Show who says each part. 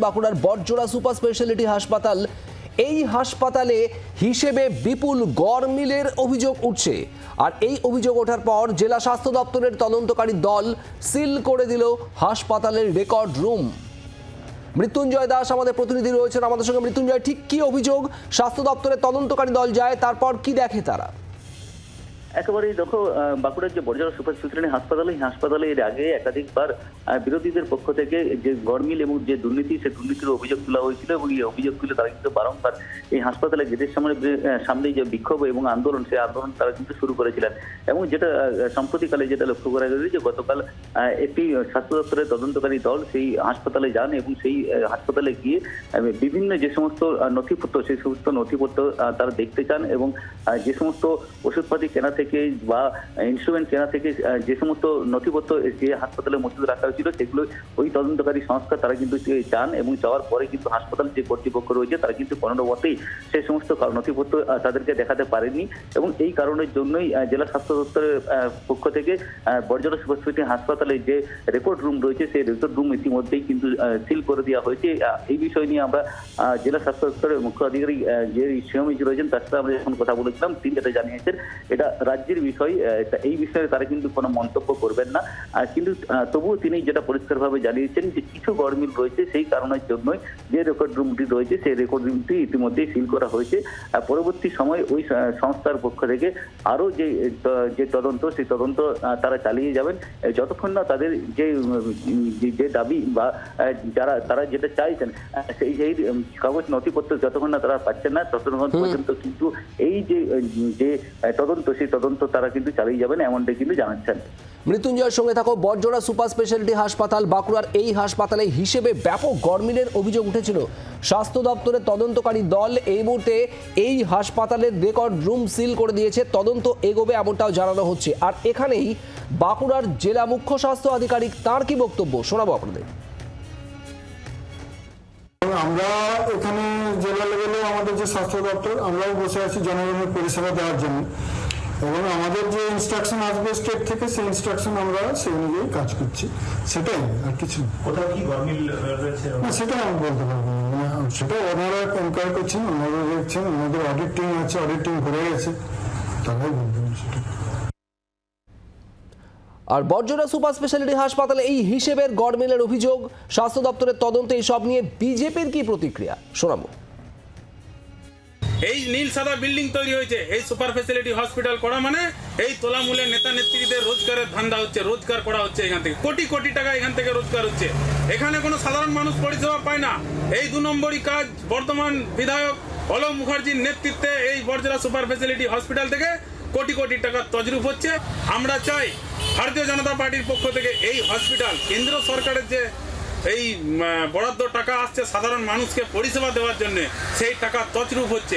Speaker 1: বাঁকুড়ার বটজোড়া super speciality হাসপাতাল। এই হাসপাতালে হিসেবে বিপুল গড়মিলের অভিযোগ উঠছে। আর এই অভিযোগ ওঠার পর জেলা স্বাস্থ্য দপ্তরের তদন্তকারী দল সিল করে দিল হাসপাতালের রেকর্ড রুম। মৃত্যুঞ্জয় দাস আমাদের প্রতিনিধি রয়েছেন। আমাদের সঙ্গে মৃত্যুঞ্জয়, ঠিক কি অভিযোগ? স্বাস্থ্য দপ্তরের তদন্তকারী দল যায়, তারপর কি দেখে তারা?
Speaker 2: একেবারেই দেখো বাঁকুড়ার যে বর্জরা সুপার স্পেশালিটি হাসপাতাল, এই হাসপাতালে এর আগে একাধিকবার বিরোধীদের পক্ষ থেকে যে গরমিল এবং যে দুর্নীতি, সে দুর্নীতির অভিযোগ তোলা হয়েছিল এবং এই অভিযোগ তুলে তারা কিন্তু বারংবার এই হাসপাতালে গেটের সামনে সামনেই যে বিক্ষোভ এবং আন্দোলন, সেই আন্দোলন তারা কিন্তু শুরু করেছিলেন। এবং যেটা সম্প্রতিকালে যেটা লক্ষ্য করা গেছে যে গতকাল একটি স্বাস্থ্য দপ্তরের তদন্তকারী দল সেই হাসপাতালে যান এবং সেই হাসপাতালে গিয়ে বিভিন্ন যে সমস্ত নথিপত্র, সেই সমস্ত নথিপত্র তারা দেখতে চান এবং যে সমস্ত ওষুধপাতি কেনা থেকে বা ইনস্ট্রুমেন্ট কেনা থেকে যে সমস্ত নথিপত্র যে হাসপাতালে মজুদ রাখা হয়েছিল, সেগুলো ওই তদন্তকারী সংস্থা তারা কিন্তু চান এবং চাওয়ার পরে কিন্তু হাসপাতাল যে কর্তৃপক্ষ রয়েছে, তারা কিন্তু কোনো সেই সমস্ত নথিপত্র তাদেরকে দেখাতে পারেনি এবং এই কারণের জন্যই জেলা স্বাস্থ্য দপ্তরের পক্ষ থেকে বর্জরা সুপারস্পেশালিটি হাসপাতালে যে রেকর্ড রুম রয়েছে, সেই রেকর্ড রুম ইতিমধ্যেই কিন্তু সিল করে দেওয়া হয়েছে। এই বিষয় নিয়ে আমরা জেলা স্বাস্থ্য দপ্তরের মুখ্য আধিকারিক যে সিএমইজি রয়েছেন, তার সাথে আমরা যখন কথা বলেছিলাম, তিনি যেটা জানিয়েছেন, এটা রাজ্যের বিষয় এই বিষয়ে তারা কিন্তু কোনো মন্তব্য করবেন না। কিন্তু তবুও তিনি যেটা পরিষ্কারভাবে জানিয়েছেন যে কিছু গরমিল রয়েছে সেই কারণের জন্যই যে রেকর্ড রুমটি রয়েছে সেই রেকর্ড রুমটি ইতিমধ্যেই সিল করা হয়েছে। আর পরবর্তী সময় ওই সংস্থার পক্ষ থেকে আরও যে যে তদন্ত সেই তদন্ত তারা চালিয়ে যাবেন। যতক্ষণ না তাদের যে যে- যে দাবি বা যারা তারা যেটা চাইছেন সেই সেই কাগজ নথিপত্র যতক্ষণ না তারা পাচ্ছেন না ততক্ষণ পর্যন্ত কিন্তু এই যে যে তদন্ত সেই তদন্ত তারা কিন্তু চালিয়ে যাবেন এমনটাই কিন্তু জানাচ্ছেন।
Speaker 1: মৃত্যুঞ্জয়ের সঙ্গে থাকো বটজোড়া সুপার স্পেশালিটি হাসপাতাল বাঁকুড়ার এই হাসপাতালে হিসেবে ব্যাপক গরমিলের অভিযোগ উঠেছিল। স্বাস্থ্য দপ্তরের তদন্তকারী দল এই মুহূর্তে এই হাসপাতালের রেকর্ড রুম সিল করে দিয়েছে তদন্ত এগোবে এমনটাও জানানো হচ্ছে। আর এখানেই বাঁকুড়ার জেলা মুখ্য স্বাস্থ্য আধিকারিক তার কি বক্তব্য? শোনাবো আপনাদের।
Speaker 3: আমরা এখানে জেলা লেভেলে আমাদের যে স্বাস্থ্য দপ্তর আমরাও বসে আছি জনগণের পরিষেবা দেওয়ার জন্য। এবং আমাদের যে ইনস্ট্রাকশন আসবে স্টেট থেকে সেই ইনস্ট্রাকশন আমরা সেই অনুযায়ী কাজ করছি। সেটাই আর কিছু।
Speaker 4: কোথাও কি গরমিল রয়েছে?
Speaker 3: না, সেটা আমি বলতে পারব না। মানে সেটা ওনারা এনকোয়ার করছেন ওনারা দেখছেন ওনাদের অডিট টিম আছে অডিট টিম ঘুরে গেছে। তারাই বলবেন সেটা।
Speaker 1: আর বর্জনা সুপার স্পেশালিটি হাসপাতালে এই হিসেবের গড়মিলের অভিযোগ স্বাস্থ্য দপ্তরের তদন্তে এই সব নিয়ে বিজেপির কি প্রতিক্রিয়া? শোনাবো।
Speaker 5: এই নীল সাদা বিল্ডিং তৈরি হয়েছে। এই সুপার ফেসিলিটি হসপিটাল করা মানে এই তোলামূলের নেতা নেত্রীদের রোজগারের ধান্দা হচ্ছে, রোজগার করা হচ্ছে এখান থেকে। কোটি কোটি টাকা এখান থেকে রোজগার হচ্ছে। এখানে কোনো সাধারণ মানুষ পরিষেবা পায় না। এই দু নম্বরই কাজ বর্তমান বিধায়ক অলম মুখার্জির নেতৃত্বে এই বর্জরা সুপার ফেসিলিটি হসপিটাল থেকে কোটি কোটি টাকা তজরুপ হচ্ছে। আমরা চাই ভারতীয় জনতা পার্টির পক্ষ থেকে এই হসপিটাল, কেন্দ্র সরকারের যে এই বরাদ্দ টাকা আসছে সাধারণ মানুষকে পরিষেবা দেওয়ার জন্য, সেই টাকা তছরূপ হচ্ছে।